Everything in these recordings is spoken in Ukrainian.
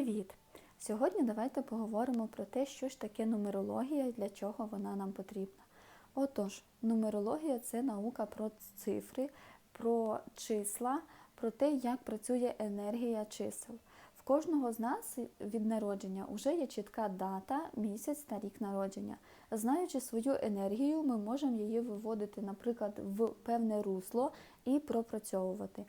Привіт! Сьогодні давайте поговоримо про те, що ж таке нумерологія і для чого вона нам потрібна. Отож, нумерологія це наука про цифри, про числа, про те, як працює енергія чисел. В кожного з нас від народження вже є чітка дата, місяць та рік народження. Знаючи свою енергію, ми можемо її виводити, наприклад, в певне русло і пропрацьовувати.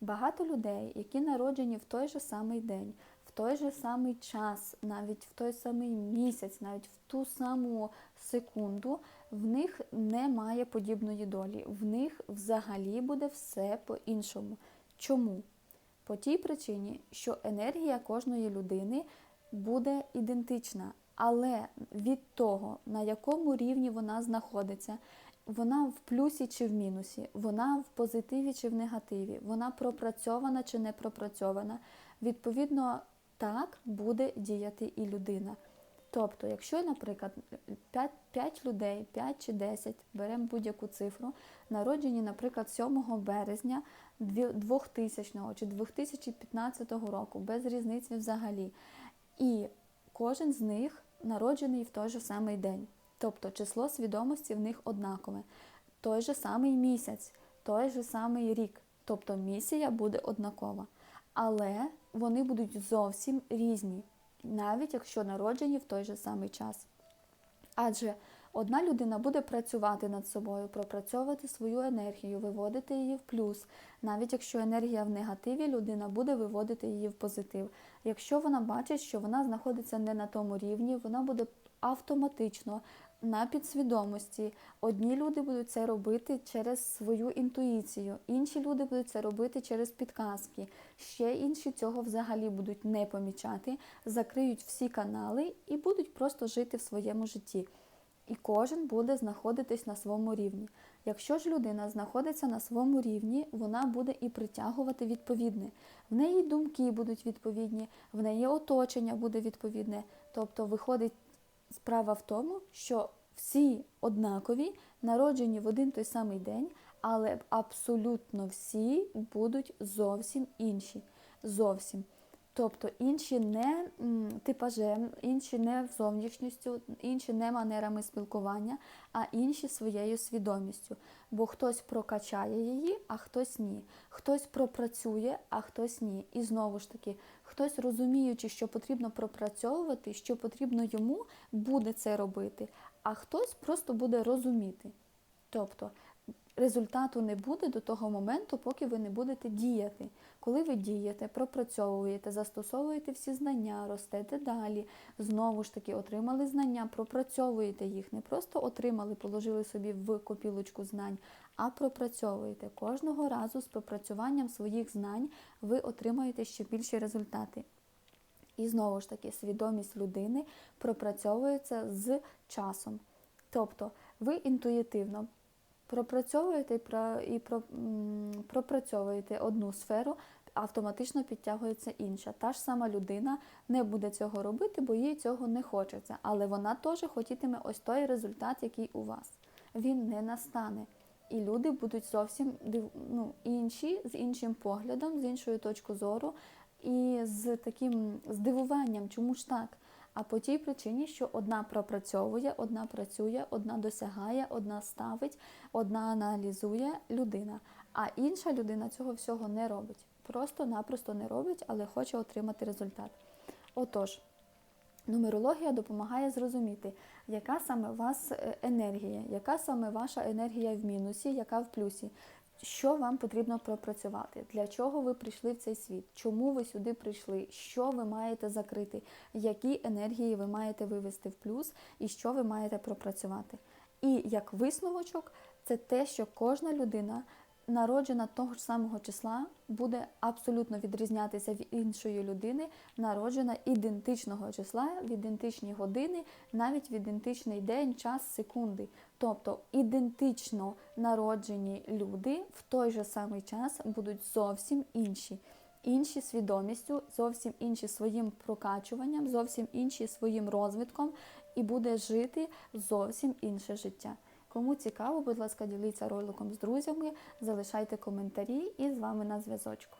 Багато людей, які народжені в той же самий день, той же самий час, навіть в той самий місяць, навіть в ту саму секунду, в них немає подібної долі. В них взагалі буде все по-іншому. Чому? По тій причині, що енергія кожної людини буде ідентична, але від того, на якому рівні вона знаходиться, вона в плюсі чи в мінусі, вона в позитиві чи в негативі, вона пропрацьована чи не пропрацьована. Відповідно, так буде діяти і людина. Тобто, якщо, наприклад, 5, 5 людей, 5 чи 10, беремо будь-яку цифру, народжені, наприклад, 7 березня 2000 чи 2015 року, без різниці взагалі. І кожен з них народжений в той же самий день. Тобто число свідомості в них однакове. Той же самий місяць, той же самий рік. Тобто місія буде однакова. Але вони будуть зовсім різні, навіть якщо народжені в той же самий час. Адже одна людина буде працювати над собою, пропрацьовувати свою енергію, виводити її в плюс. Навіть якщо енергія в негативі, людина буде виводити її в позитив. Якщо вона бачить, що вона знаходиться не на тому рівні, вона буде автоматично на підсвідомості. Одні люди будуть це робити через свою інтуїцію, інші люди будуть це робити через підказки. Ще інші цього взагалі будуть не помічати, закриють всі канали і будуть просто жити в своєму житті. І кожен буде знаходитись на своєму рівні. Якщо ж людина знаходиться на своєму рівні, вона буде і притягувати відповідне. В неї думки будуть відповідні, в неї оточення буде відповідне. Тобто виходить Справа в тому, що всі однакові, народжені в один той самий день, але абсолютно всі будуть зовсім інші. Зовсім. Тобто інші не типажем, інші не зовнішністю, інші не манерами спілкування, а інші своєю свідомістю. Бо хтось прокачає її, а хтось ні. Хтось пропрацює, а хтось ні. І знову ж таки, хтось розуміючи, що потрібно пропрацьовувати, що потрібно йому, буде це робити, а хтось просто буде розуміти. Тобто результату не буде до того моменту, поки ви не будете діяти. Коли ви дієте, пропрацьовуєте, застосовуєте всі знання, ростете далі, знову ж таки отримали знання, пропрацьовуєте їх, не просто отримали, положили собі в копілочку знань, а пропрацьовуєте. Кожного разу з пропрацюванням своїх знань ви отримаєте ще більші результати. І знову ж таки, свідомість людини пропрацьовується з часом. Тобто ви інтуїтивно пропрацьовуєте і пропрацьовуєте одну сферу, автоматично підтягується інша. Та ж сама людина не буде цього робити, бо їй цього не хочеться. Але вона теж хотітиме ось той результат, який у вас. Він не настане. І люди будуть зовсім ну, інші, з іншим поглядом, з іншою точкою зору, і з таким здивуванням, чому ж так? А по тій причині, що одна пропрацьовує, одна працює, одна досягає, одна ставить, одна аналізує людина, а інша людина цього всього не робить. Просто-напросто не робить, але хоче отримати результат. Отож, нумерологія допомагає зрозуміти, яка саме у вас е, енергія, яка саме ваша енергія в мінусі, яка в плюсі. Що вам потрібно пропрацювати? Для чого ви прийшли в цей світ? Чому ви сюди прийшли? Що ви маєте закрити? Які енергії ви маєте вивести в плюс і що ви маєте пропрацювати? І як висновочок, це те, що кожна людина народжена того ж самого числа буде абсолютно відрізнятися від іншої людини, народжена ідентичного числа, в ідентичні години, навіть в ідентичний день, час, секунди. Тобто ідентично народжені люди в той же самий час будуть зовсім інші. Інші свідомістю, зовсім інші своїм прокачуванням, зовсім інші своїм розвитком, і буде жити зовсім інше життя. Кому цікаво, будь ласка, діліться роликом з друзями, залишайте коментарі і з вами на зв'язочку.